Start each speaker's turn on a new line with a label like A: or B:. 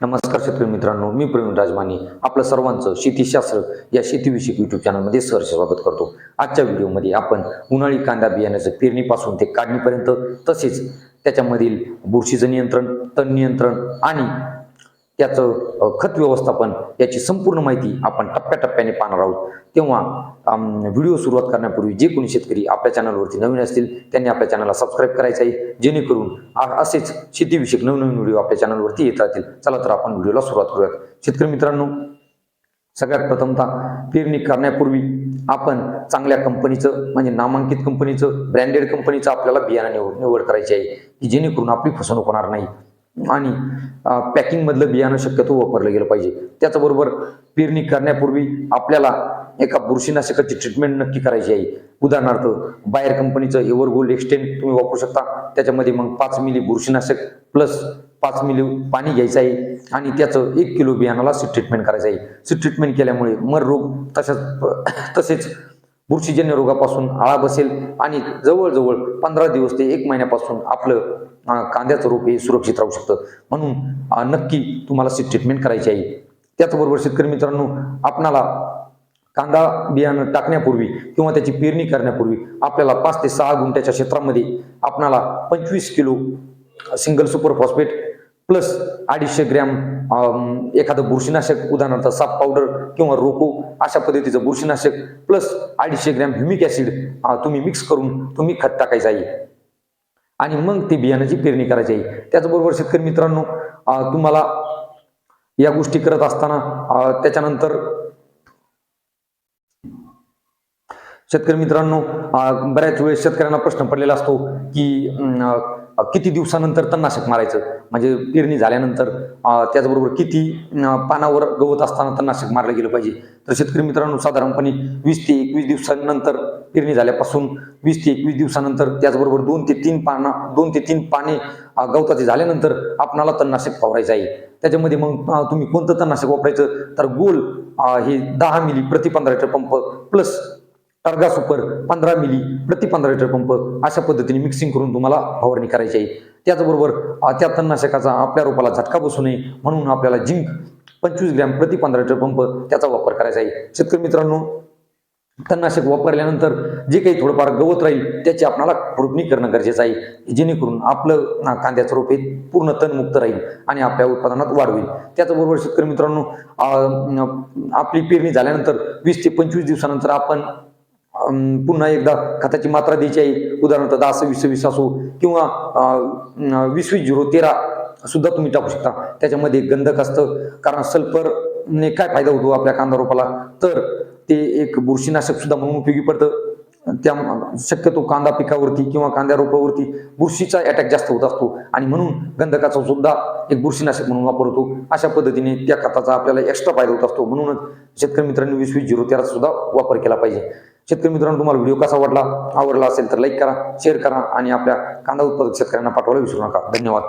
A: नमस्कार शेतकरी मित्रांनो मी प्रवीण राजमानी आपलं सर्वांचं शेतीशास्त्र या शेतीविषयक युट्यूब चॅनलमध्ये सहर्ष स्वागत करतो. आजच्या व्हिडिओमध्ये आपण उन्हाळी कांदा बियाण्याचं पेरणीपासून ते काढणीपर्यंत तसेच त्याच्यामधील बुरशीचं नियंत्रण तण नियंत्रण आणि त्याचं खत व्यवस्थापन याची संपूर्ण माहिती आपण टप्प्याटप्प्याने पाहणार आहोत. तेव्हा व्हिडिओ सुरुवात करण्यापूर्वी जे कोणी शेतकरी आपल्या चॅनलवरती नवीन असतील त्यांनी आपल्या चॅनलला सबस्क्राईब करायचं आहे. जेणेकरून असेच शेतीविषयक नवनवीन व्हिडिओ आपल्या चॅनलवरती येत राहतील. चला तर आपण व्हिडिओला सुरुवात करूयात. शेतकरी मित्रांनो सगळ्यात प्रथमतः पेरणी करण्यापूर्वी आपण चांगल्या कंपनीचं म्हणजे नामांकित कंपनीचं ब्रँडेड कंपनीचं आपल्याला बियाणं निवड निवड करायची आहे की जेणेकरून आपली फसवणूक होणार नाही. आणि पॅकिंगमधलं बियाणं शक्यतो वापरलं गेलं पाहिजे. त्याचबरोबर पेरणी करण्यापूर्वी आपल्याला एका बुरशीनाशकाची ट्रीटमेंट नक्की करायची आहे. उदाहरणार्थ बाहेर कंपनीचं एव्हर गोल्ड तुम्ही वापरू शकता. त्याच्यामध्ये मग पाच मिली बुरशीनाशक प्लस पाच मिली पाणी घ्यायचं आहे आणि त्याचं एक किलो बियाणाला सीट ट्रीटमेंट करायचं आहे. सीट ट्रीटमेंट केल्यामुळे मर रोग तशाच तसेच बुरशीजन्य रोगापासून आळा बसेल आणि जवळजवळ पंधरा दिवस ते एक महिन्यापासून आपलं कांद्याचं रोप हे सुरक्षित राहू शकतं. म्हणून नक्की तुम्हाला सीट ट्रीटमेंट करायची आहे. त्याचबरोबर शेतकरी मित्रांनो आपणाला कांदा बियाणं टाकण्यापूर्वी किंवा त्याची पेरणी करण्यापूर्वी आपल्याला पाच ते सहा गुंठ्याच्या क्षेत्रामध्ये आपणाला पंचवीस kilo single super phosphate plus अडीचशे ग्रॅम एखादं बुरशीनाशक उदाहरणार्थ साप पावडर किंवा रोको अशा पद्धतीचं बुरशीनाशक प्लस अडीचशे ग्रॅम ह्युमिक ॲसिड तुम्ही मिक्स करून तुम्ही खत टाकायचं आहे. आणि मग ते बियाण्याची पेरणी करायची आहे. त्याचबरोबर शेतकरी मित्रांनो तुम्हाला या गोष्टी करत असताना त्याच्यानंतर शेतकरी मित्रांनो बऱ्याच वेळेस शेतकऱ्यांना प्रश्न पडलेला असतो की किती दिवसानंतर तणनाशक मारायचं? म्हणजे पेरणी झाल्यानंतर त्याचबरोबर किती पानावर गवत असताना तणनाशक मारलं गेलं पाहिजे? तर शेतकरी मित्रांनो साधारणपणे वीस ते एकवीस दिवसानंतर पेरणी झाल्यापासून वीस ते एकवीस दिवसानंतर त्याचबरोबर दोन ते तीन पाना दोन ते तीन पाने गवताचे झाल्यानंतर आपणाला तणनाशक फवारायचं आहे. त्याच्यामध्ये मग तुम्ही कोणतं तणनाशक वापरायचं? तर गोल हे दहा मिली प्रति पंधरा litre pump plus Targa super पंधरा मिली प्रति पंधरा लिटर पंप अशा पद्धतीने मिक्सिंग करून तुम्हाला फवारणी करायची आहे. त्याचबरोबर त्या तणनाशकाचा आपल्या रोपाला झटका बसू नये म्हणून आपल्याला जिंक पंचवीस ग्रॅम प्रति पंधरा लिटर पंप त्याचा वापर करायचा आहे. शेतकरी मित्रांनो तणनाशक वापरल्यानंतर जे काही थोडंफार गवत राहील त्याची आपणाला खुरपणी करणं गरजेचं आहे. जेणेकरून आपलं कांद्याचं रोप हे पूर्ण तणमुक्त राहील आणि आपल्या उत्पादनात वाढ होईल. त्याचबरोबर शेतकरी मित्रांनो आपली पेरणी झाल्यानंतर वीस ते पंचवीस दिवसानंतर आपण पुन्हा एकदा खताची मात्रा द्यायची आहे. उदाहरणार्थ दहा सव्वीस सव्वीस असो किंवा वीस वीस झिरो तेरा सुद्धा तुम्ही टाकू शकता. त्याच्यामध्ये गंधक असतं. कारण सल्फरने काय फायदा होतो आपल्या कांदा रोपाला? तर ते एक बुरशीनाशक सुद्धा म्हणून उपयोगी पडतं. त्या शक्यतो कांदा पिकावरती किंवा कांद्या रोपावरती बुरशीचा अटॅक जास्त होत असतो. आणि म्हणून गंधकाचा सुद्धा एक बुरशीनाशक म्हणून वापर होतो. अशा पद्धतीने त्या खताचा आपल्याला एक्स्ट्रा फायदा होत असतो. म्हणूनच शेतकरी मित्रांनी वीस वीस झिरो तेराचा सुद्धा वापर केला पाहिजे. शेतकरी मित्रांनो तुम्हाला व्हिडिओ कसा वाटला आवडला असेल तर लाईक करा शेअर करा आणि आपल्या कांदा उत्पादक शेतकऱ्यांना पाठवायला विसरू नका. धन्यवाद.